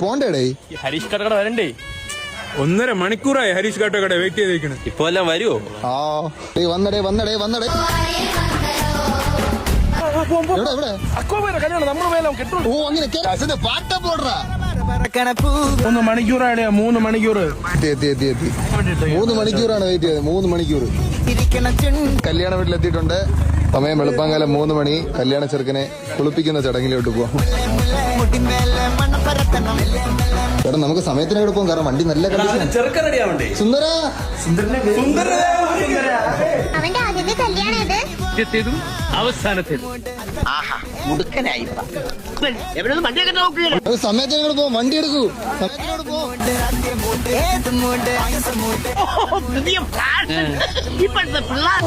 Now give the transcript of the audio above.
പോണ്ടേടേ. ഹരീഷ് കടകട വരണ്ടേ? ഒന്നര മണിക്കൂറായി ഹരീഷ് കാട്ടക്കട വെയിറ്റ് ചെയ്തിരിക്കണ്. ഇപ്പൊ എല്ലാം വരുവോ? ആ ഡേ വന്നടേ വന്നടേ വന്നടേ. എവിടെ എവിടെ? ഓ അങ്ങനെ കേസിന്റെ പാട്ട. പോടറാ മൂന്ന് മണിക്കൂറാണ് മൂന്ന് മണിക്കൂർ. എത്തി എത്തി എത്തി എത്തി. മൂന്ന് മണിക്കൂറാണ് വെയിറ്റ് ചെയ്തത് മൂന്ന് മണിക്കൂർ. കല്യാണ വീട്ടിലെത്തിയിട്ടുണ്ട്. സമയം വെളുപ്പാങ്കാലം മൂന്ന് മണി. കല്യാണ ചെറുക്കനെ കുളിപ്പിക്കുന്ന ചടങ്ങിലോട്ട് പോവാം. നമുക്ക് സമയത്തിനോട് പോകും കാരണം വണ്ടി നല്ല സുന്ദര. അവന്റെ ആദ്യത്തെ കല്യാണം ഇത് ആദ്യത്തേതും അവസാനത്തേതും. സമയത്തിനോട് പോവാം. വണ്ടി എടുക്കൂ. ഇപ്പോഴത്തെ പിള്ളേർ